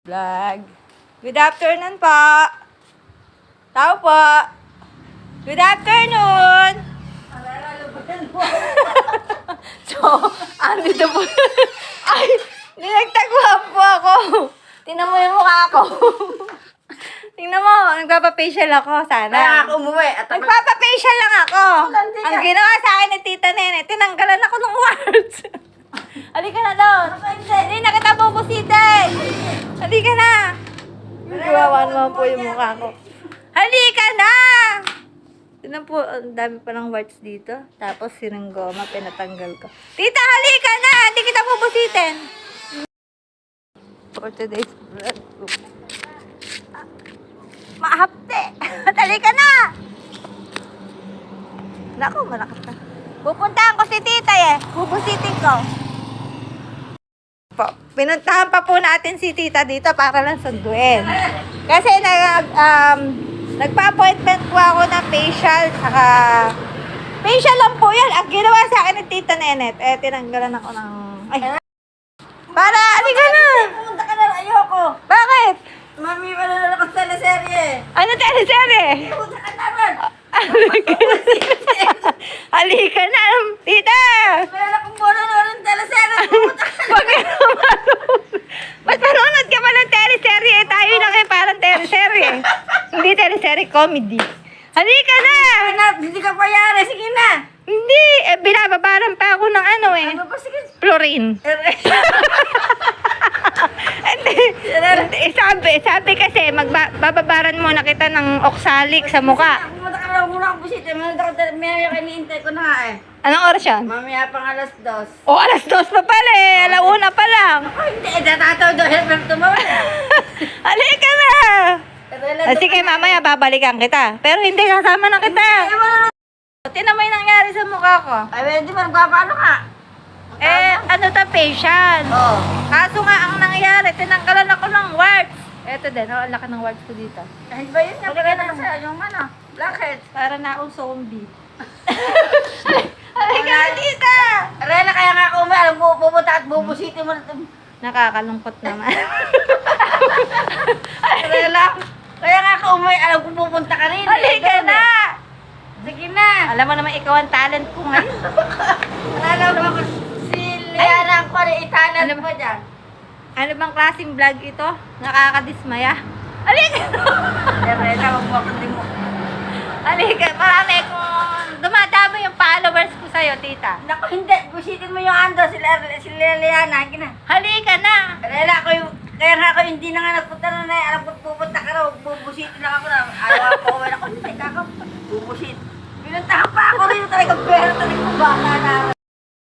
Vlog. Good afternoon po. Tao po. Good afternoon. so, andito po. Ay, ninagtaguan po ako. Tingnan mo yung mukha ko. Tingnan mo, nagpapafacial ako sana. Kaya ako umuwi at ako, Nagpapafacial lang ako. Ang ka. ginawa sa akin ni Tita Nene, tinanggalan ako ng words. Halika na doon. Hindi na kita bubusitin. Halika na. Gawawan mo po yung mukha ko. Halika na! Tignan po, ang dami pa ng words dito. Tapos sinanggoma, pinatanggal ko. Tita, halika na! Hindi kita bubusitin. For today's vlog. Mahapte! Halika na! Naku, malakas na. Pupuntahan ko si tita eh. Bubusitin ko. Po, pinuntahan pa po natin si tita dito para lang sunduin. Kasi nag, um, nagpa-appointment po ako ng facial, saka facial lang po yan. Ang ginawa sa akin ni tita Nenet, eh, tinanggalan ako ng... Ay, para, halika na! pumunta ka na, ayoko. Bakit? Mami, wala na ako sa teleserye. Ano teleserye? Pumunta ka na. Halika na. Halika na, tita! Meron akong bono ng teleserye. Pumunta ka na. Wag ka naman manood. Ba't manonood ka pa ng teleserye? Eh, Tayo lang eh, parang teleserye. Teleserye, comedy. Halika na! Anak, hindi ka pa yari. Sige na. Hindi, eh, binababaran pa ako ng ano eh. Ano ba, sige. Fluorine. Hindi, hindi, sabi, sabi kasi, magbababaran muna kita ng oxalic sa mukha. Pumunta ka na, muna akong bisita. Pumunta ka na, may kinihintay ko na nga eh. Anong oras yan? Mamaya pang alas dos. O, alas dos pa pala eh. Alauna pa lang. Ay, hindi. Eh, tatataw daw. Helper tumawal. Halika na! Ah, sige, mamaya babalikan kita. Pero hindi, kasama na kita. Tinan mo yung nangyari sa mukha ko. Ay, hindi mo nagpapaano ka. Eh, ano ta, facial. Oo. Kaso nga, ang nangyari, tinanggalan ako ng warts. Eto din, oh, ang laki ng warts ko dito. Ay, ba yun nga? Bigay na sa'yo. Yung ano, blackhead. Para na akong zombie. Halika na, tita! Rela, kaya nga ako alam ko, pupunta at bubusitin mo na ito. Nakakalungkot naman. Rela, kaya nga ako may alam ko pupunta ka rin. Halika Doon na! eh. Sige na. Alam mo naman, ikaw ang talent ko ngayon. Ko naman ko, si Liana ko rin itanan Ano mo dyan. Ano bang klaseng vlog ito? Nakakadismaya. Halika na! Eh, Rela, huwag mo akong limo. Halika, marami kong dumadami yung followers ko sa'yo, tita. Naku, hindi. Busitin mo yung ando, si, si Liana. Halika na! Rela, ako yung, kaya nga ako hindi na nga nagpunta na na, alam ko pupunta ka raw, bubusitin lang ako na, ayaw ako, wala ko, hindi ka ako, bubusit. Pinuntahan pa ako rin talaga, pero talaga baka na.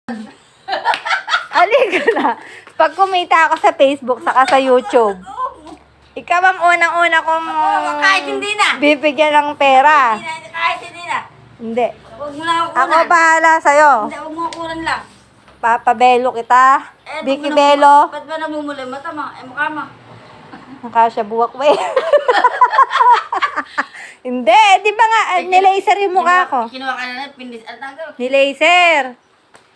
Halika na! Pag kumita ako sa Facebook, saka sa YouTube, ikaw ang unang-una kong Oo, kahit hindi na. bibigyan ng pera. Hindi na, kahit hindi na. Hindi. Huwag mo na ako Ako kunan. bahala sa'yo. Hindi, huwag mo kunan lang. Papabelo kita. Eh, Vicky ba't mo na- Belo. Ba't ba namumula mata mo? Eh, mukha mo. Nakasya buwak ba eh? Hindi, di ba nga, ah, nilaser yung mukha ko. Kinuha ka na na, pindis. At tanggal. Nilaser.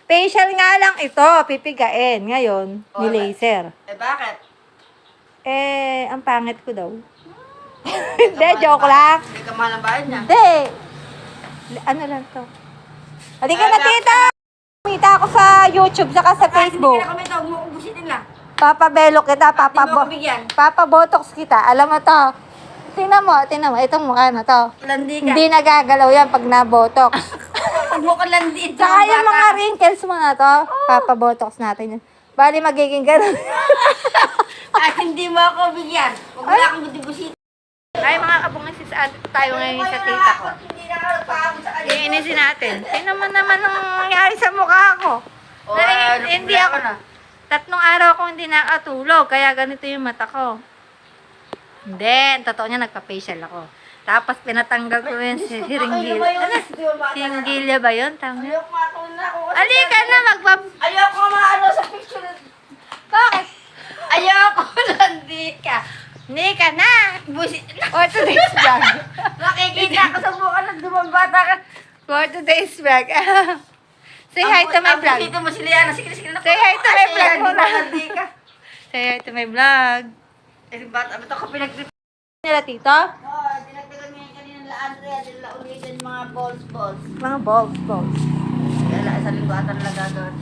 Facial nga lang ito, pipigain. Ngayon, Oh, nilaser. Eh, bakit? Eh, ang pangit ko daw. Hindi, joke lang. Hindi ka mahal ang bayad niya. Hindi. Ano lang to? Halika na, tita! Kumita ako sa YouTube saka sa Kahit Facebook. Hindi ka kami ito, huwag mo lang. Papabelo kita, Hindi mo papabo ako bigyan. papabotox kita. Alam mo to. Tingnan mo, tingnan mo. Itong mukha na to. Landi ka. Hindi nagagalaw yan pag nabotox. Huwag mo ko landi. Saka yung mga wrinkles mo na to, papabotox natin yan. Bali magiging ganun. At hindi mo ako bigyan. Huwag mo na akong busitin. Ay, mga kabungisis, at tayo ngayon sa tita ko. Hindi na ako paabot sa kanya. Iinisin natin. Tingnan mo naman ang nangyari sa mukha ko. Oh, Na- ano, hindi ako, na. tatlong araw ako hindi nakatulog, kaya ganito yung mata ko. Hindi, ang totoo niya, nagpa-facial ako. Tapos pinatanggal ko yung si hiringgil. Ano? Hiringgilya ba yun? Tama. Ayoko nga ako na Alika na, magpap... Ayoko nga ano sa picture. Bakit? Ayoko landi ka. Hindi ka na. Busit. For today's vlog. Nakikita ko sa buka ng dumambata ka. For today's vlog. Say hi to my vlog. Dito mo si Liana. Sige, sige. Say hi to my vlog. Say hi to my vlog. Eh, bata, ba't ako pinag- Nila tito? Oo, dinagdagan niya yung kanina la Andrea, din la ulitin mga balls, balls. Mga balls, balls. Kaya sa linggatan lang gagawin.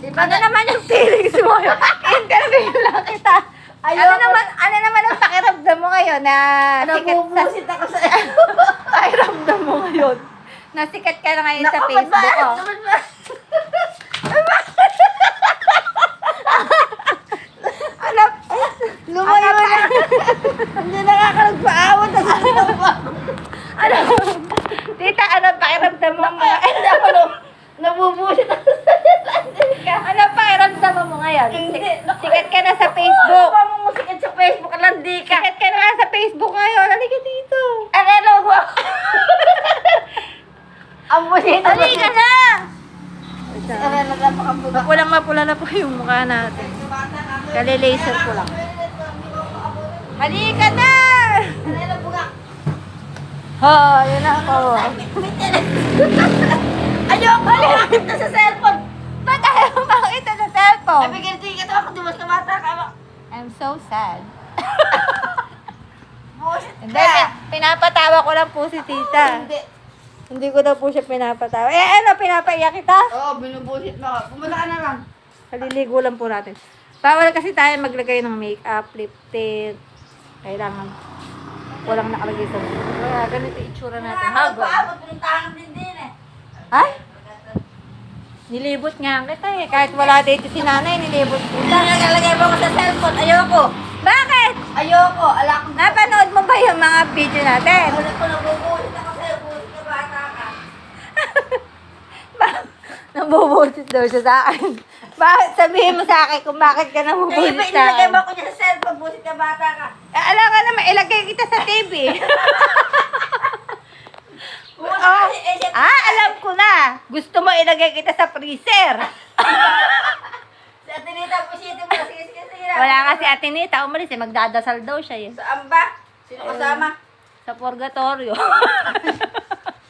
Diba Ano naman yung feelings mo? Interview lang kita. ano Ayoko. naman, ano naman ang pakiramdam mo ngayon na sikat sa, Nabubusit ako sa... pakiramdam mo ngayon na sikat ka na ngayon sa Naku, ba't Facebook, ba- oh. ba't ba- Alam, Lumayo Ano na. Hindi nakakalagpaawat na sa ba? ano, tita, ano ang pakiramdam mo ngayon? Hindi ako na- nabubusit ako sa ano ang pakiramdam mo ngayon? Hindi. Sik- Sikat ka na sa Facebook. Ano mo musikat sa Facebook? Landi ka. Sikat ka na nga sa Facebook ngayon. Halika dito. Arelo mo ako. Ang busit. Halika na! Arelo na pakabuga. Na po yung mukha natin. Kali-laser ko lang. Halika na! Ha, yun na ako. Ayoko makakit na sa cellphone. Ba't ayaw makita sa cellphone? Sabi ka ito ako, dumas ka bata ka. I'm so sad. Busit Hindi, pi- pinapatawa ko lang po si tita. Hindi. Hindi ko daw po siya pinapatawa. Eh, ano, pinapaiyak kita? Oo, binubusit mo ako. Pumunta ka na lang. Kaliligo lang po natin. Bawal kasi tayo maglagay ng makeup, lip tint. Kailangan walang nakalagay sa mukha. Kaya ganito itsura natin. Hago. Nakakapagpaabot, pinuntahan din din eh. Ay? Nilibot nga kita eh. Kahit wala dito si nanay, nilibot na nakalagay mo ko sa cellphone. Ayoko. Bakit? Ayoko. Ala ko. Napanood mo ba yung mga video natin? Wala ko nabubusit ako sa'yo. Busit ka bata ka. Nabubusit daw siya sa akin. Bakit? Sabihin mo sa akin kung bakit ka nabubusit iba sa akin. mo ko niya sa cellphone. Busit ka bata ka. Eh, alam ka naman, ilagay kita sa TV. Oh. siya- ah, alam ko na. Gusto mo ilagay kita sa freezer. Sa tinita, busitin mo. Sige, sige, sige. na. Wala kasi ate Nita, umalis eh. Magdadasal daw siya eh. Saan ba? Sino kasama? Sa purgatorio.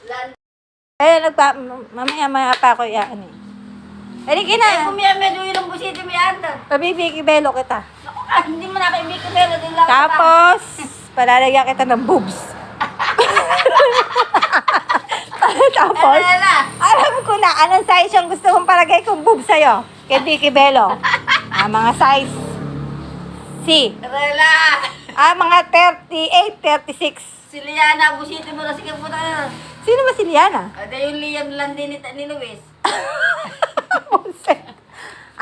Lan. eh, nagpa... Mamaya, maya pa ako iyan eh. Halika Eh, na. kung may medyo yung busitin mo yan doon. Pabibigibelo kita. Naku ka, hindi mo na pero din lang. Tapos, palalagyan kita ng boobs. Tapos, alam ko na anong size yung gusto mong palagay kong boobs sa'yo. Kay Vicky Bello. Ah, mga size C. Rela. Ah, mga 38, 36. Si Liana, busitin mo na. Sige, ka na. Sino ba si Liana? Ate yung Liam lang din ni, ni Luis.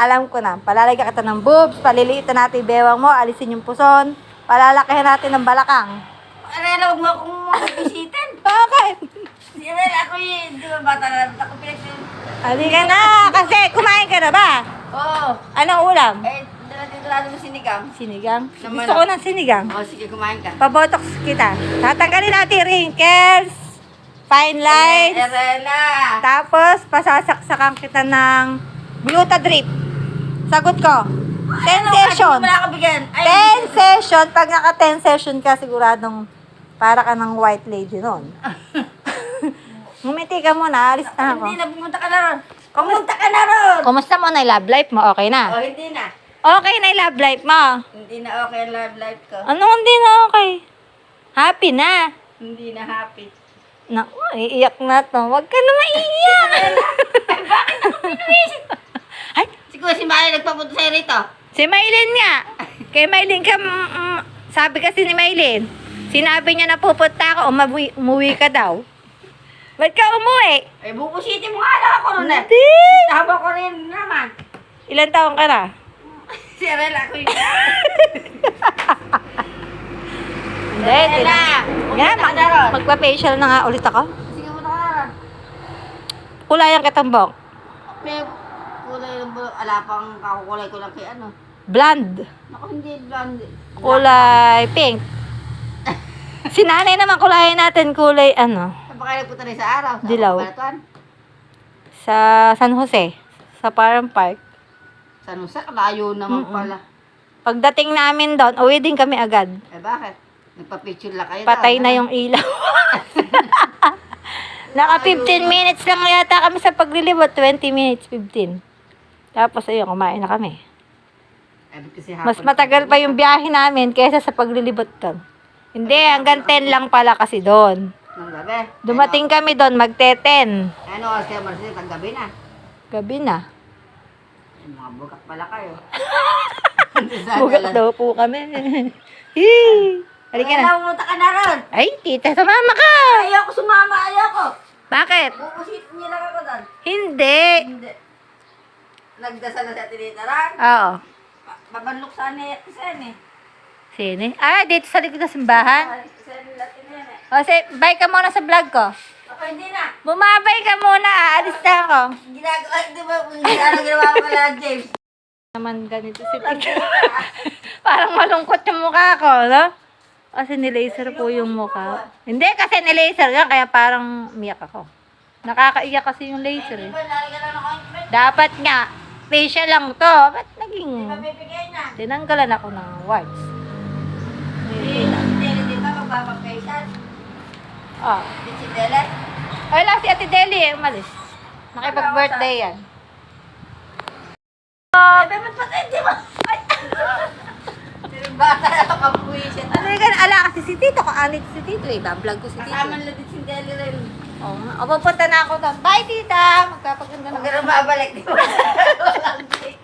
Alam ko na. Palalagyan kita ng boobs, paliliitan natin yung bewang mo, alisin yung puson, palalakihan natin ng balakang. Rela, huwag mo akong busitin. Bakit? Si Rela, ako yung, di ba bata na, ako pinagsin. Halika na, kasi kumain ka na ba? Oo. Anong ulam? Eh, dala-dala mo sinigang. Sinigang? Naman Gusto ko ng sinigang. Oo, sige, kumain ka. Pabotox kita. Tatanggalin natin wrinkles, fine lines, Eh, Rela. tapos pasasaksakan kita ng glutadrip. Sagot ko. 10 session. Ano, Wala ka bigyan. 10 session. Pag naka 10 session ka, siguradong para ka ng white lady nun. Ngumiti ka muna, alis na ako. Hindi na, pumunta ka na ron. Pumunta ka na ron. Kumusta mo na yung love life mo? Okay na? Oh, hindi na. Okay na yung love life mo. Hindi na okay ang love life ko. Ano hindi na okay? Happy na. Hindi na happy. Naku, iiyak na to. Huwag ka na maiiyak. Ay, Siguro si Maya nagpapunta sa'yo rito. si Maylin nga. Kay Maylin ka, mm, mm, sabi kasi ni Maylin, sinabi niya na pupunta ako, umuwi, umuwi ka daw. Ba't ka umuwi? Eh, bubusitin mo nga lang ako nun eh. Hindi. Tama ko rin naman. Ilan taon ka na? Si Arela ako yun. Hindi, hindi na. Nga, mag, magpa-facial na nga ulit ako. Sige mo na ka na ron. Kulayan kitang bok. May kulay ng bulo. Ala pang kakukulay ko lang kay ano. Blonde. Ako hindi blonde. Kulay pink. Si nanay naman kulayan natin kulay ano, Saan ba kayo nagpunta rin sa araw? Sa Dilaw. Balatuan? sa San Jose, sa Parang Park. Sa Nusa, layo naman Mm-mm. pala. Pagdating namin doon, uwi din kami agad. Eh bakit? Nagpa-picture lang kayo Patay na ano? yung ilaw. Naka 15 minutes lang yata kami sa paglilibot. 20 minutes, 15. Tapos ayun, kumain na kami. Kasi Mas matagal pa yung biyahe namin kaysa sa paglilibot doon. Hindi, hanggang 10 lang pala kasi doon. Ng gabi. Dumating kami doon, magte-10. Ano, kayo Marcel? Tag gabi na. Gabi na. Eh, mga bukat pala kayo. Bugat daw po kami. Hii. Halika na. pumunta ka na ron. Ay, tita, sumama ka. Ayoko sumama, ayoko. Bakit? Bubusitin niyo lang ako doon. Hindi. Hindi. Nagdasal na sa tinitaran. Oo. Babanlok yung kisan eh. Sino? Ah, dito sa likod ng simbahan. O, say, bye ka muna sa vlog ko. Ako hindi na. Bumabay ka muna, aalis na ako. Ginagawa, di ba, ano ginawa ko pala, James? Naman ganito si tita. Parang malungkot yung mukha ko, no? Kasi nilaser po yung mukha. Hindi, kasi nilaser yan, kaya parang umiyak ako. Nakakaiyak kasi yung laser eh. Dapat nga, facial lang to. Ba't naging... Tinanggalan ako ng warts. Hindi, hindi, di ba, magbabag-facial? Oh. Di si Dele? Wala si Ate Deli eh, umalis. Nakipag-birthday yan. Ay, ba't pa di ba? Ay! Bata na kapuwisit. Ano yung ala kasi si Tito, kaanit si Tito eh. Bablog ko si Tito. Kasama nila din si Dele rin. Nga. O, pupunta na ako doon. Bye, tita! Magpapaganda na. Huwag ka na mabalik, di ba?